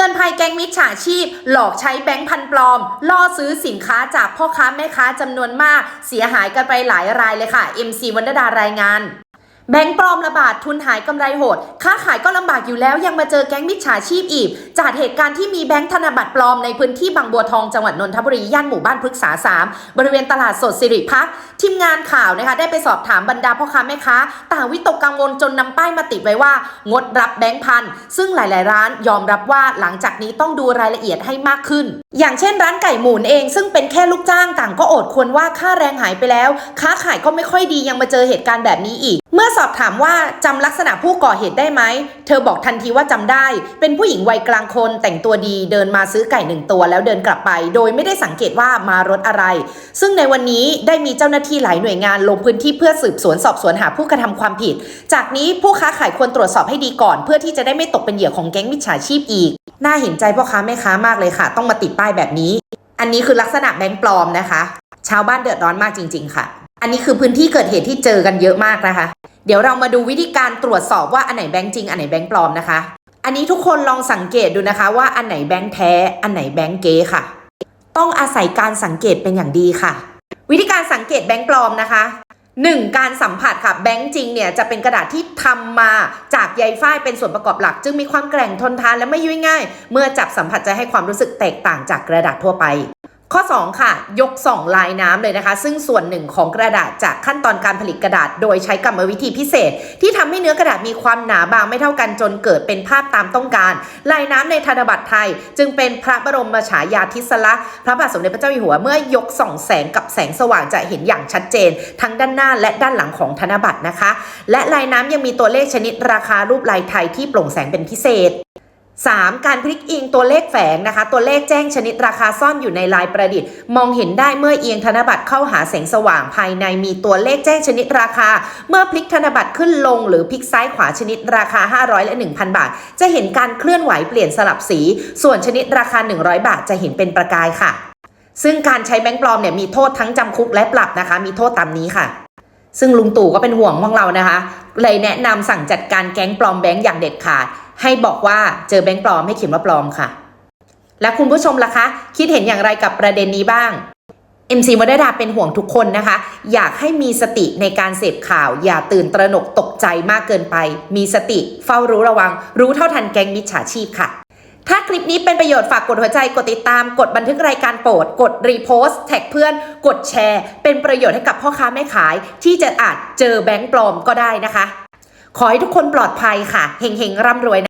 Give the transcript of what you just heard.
ตือนภัยแก๊งมิจฉาชีพ หลอกใช้แบงค์พันปลอม ล่อซื้อสินค้าจากพ่อค้าแม่ค้าจำนวนมาก เสียหายกันไปหลายรายเลยค่ะ MC วันดารายงาน แบงค์ปลอมระบาดทุนหายกำไรโหด ค้าขายก็ลำบากอยู่แล้วยังมาเจอแก๊งมิจฉาชีพอีก จากเหตุการณ์ที่มีแบงค์ธนบัตรปลอมในพื้นที่บางบัวทองจังหวัดนนทบุรีย่านหมู่บ้านพฤกษา3บริเวณตลาดสดสิริพักทีมงานข่าวนะคะได้ไปสอบถามบรรดาพ่อค้าแม่ค้าต่างวิตกกังวลจนนำป้ายมาติดไว้ว่า งดรับแบงค์พันซึ่งหลาย ๆ ร้านยอมรับว่าหลังจากนี้ต้องดูรายละเอียดให้มากขึ้น อย่างเช่น ร้านไก่หมุนเอง ซึ่งเป็นแค่ลูกจ้างต่างก็อดควรว่าค่าแรงหายไปแล้ว ค้าขายก็ไม่ค่อยดียังมาเจอเหตุการณ์แบบนี้อีก เมื่อสอบถามว่าจำลักษณะผู้ก่อเหตุได้ไหม เธอบอกทันทีว่าจำได้ เป็นผู้หญิงวัยกลางคนแต่งตัวดีเดินมาซื้อไก่หนึ่งตัวแล้วเดินกลับไป โดยไม่ได้สังเกตว่ามารถอะไร ซึ่งในวันนี้ได้มีเจ้าหน้าที่หลายหน่วยงานลงพื้นที่เพื่อสืบสวนสอบสวนหาผู้กระทำความผิด จากนี้ผู้ค้าขายควรตรวจสอบให้ดีก่อน เพื่อที่จะได้ไม่ตกเป็นเหยื่อของแก๊งมิจฉาชีพอีก น่าเห็นใจพ่อค้าแม่ค้ามากเลยค่ะ ต้องมาติดป้ายแบบนี้ อันนี้คือลักษณะแบงค์ปลอมนะคะ ชาวบ้านเดือดร้อนมากจริง ๆ ค่ะ อันนี้คือพื้นที่เกิดเหตุที่เจอกันเยอะมากนะคะ เดี๋ยวเรามาดูวิธีการตรวจสอบว่าอันไหนแบงค์จริงอันไหนแบงค์ปลอมนะคะ อันนี้ทุกคนลองสังเกตดูนะคะ ว่าอันไหนแบงค์แท้อันไหนแบงค์เก๊ค่ะ ต้องอาศัยการสังเกตเป็นอย่างดีค่ะ วิธีการสังเกตแบงค์ปลอมนะคะ 1. การสัมผัสค่ะแบงค์จริงเนี่ยจะเป็นกระดาษที่ทำมาจากใยฝ้ายเป็นส่วนประกอบหลัก จึงมีความแกร่งทนทานและไม่ยุ่ยง่าย เมื่อจับสัมผัสจะให้ความรู้สึกแตกต่างจากกระดาษทั่วไป ข้อ 2 ค่ะ ยกสองลายน้ำเลยนะคะ ซึ่งส่วนหนึ่งของกระดาษจากขั้นตอนการผลิตกระดาษ โดยใช้กรรมวิธีพิเศษ ที่ทำให้เนื้อกระดาษมีความหนาบางไม่เท่ากันจนเกิดเป็นภาพตามต้องการ ลายน้ำในธนบัตรไทย จึงเป็นพระบรมฉายาธิสลักษณ์พระบาทสมเด็จพระเจ้าอยู่หัวเมื่อยกส่องแสงกับแสงสว่างจะเห็นอย่างชัดเจน ทั้งด้านหน้าและด้านหลังของธนบัตรนะคะ และลายน้ำยังมีตัวเลขชนิดราคารูปลายไทยที่โปร่งแสงเป็นพิเศษ 3. การพลิกอิงตัวเลขแฝงนะคะ ตัวเลขแจ้งชนิดราคาซ่อนอยู่ในลายประดิษฐ์ มองเห็นได้เมื่อเอียงธนบัตรเข้าหาแสงสว่างภายในมีตัวเลขแจ้งชนิดราคา เมื่อพลิกธนบัตรขึ้นลง หรือพลิกซ้ายขวาชนิดราคา 500 และ 1,000 บาท จะเห็นการเคลื่อนไหวเปลี่ยนสลับสี ส่วนชนิดราคา 100 บาทจะเห็นเป็นประกายค่ะ ซึ่งการใช้แบงค์ปลอมเนี่ยมีโทษทั้งจำคุกและปรับนะคะ มีโทษตามนี้ค่ะซึ่งลุงตู่ก็เป็นห่วงพวกเรานะคะ เลยแนะนำสั่งจัดการแก๊งปลอมแบงค์อย่างเด็ดขาด ให้บอกว่าเจอแบงค์ปลอมให้เขียนว่าปลอมค่ะ และคุณผู้ชมล่ะคะ คิดเห็นอย่างไรกับประเด็นนี้บ้าง MC วดดาเป็นห่วงทุกคนนะคะ อยากให้มีสติในการเสพข่าว อย่าตื่นตระหนกตกใจมากเกินไป มีสติเฝ้ารู้ระวัง รู้เท่าทันแก๊งมิจฉาชีพค่ะ ถ้าคลิปนี้เป็นประโยชน์ฝากกดหัวใจกดติดตาม กดบันทึกรายการโปรด กดรีโพสต์แท็กเพื่อน กดแชร์ เป็นประโยชน์ให้กับพ่อค้าแม่ขาย ที่จะอาจเจอแบงค์ปลอมก็ได้นะคะ ขอให้ทุกคนปลอดภัยค่ะเฮงๆร่ำรวยนะ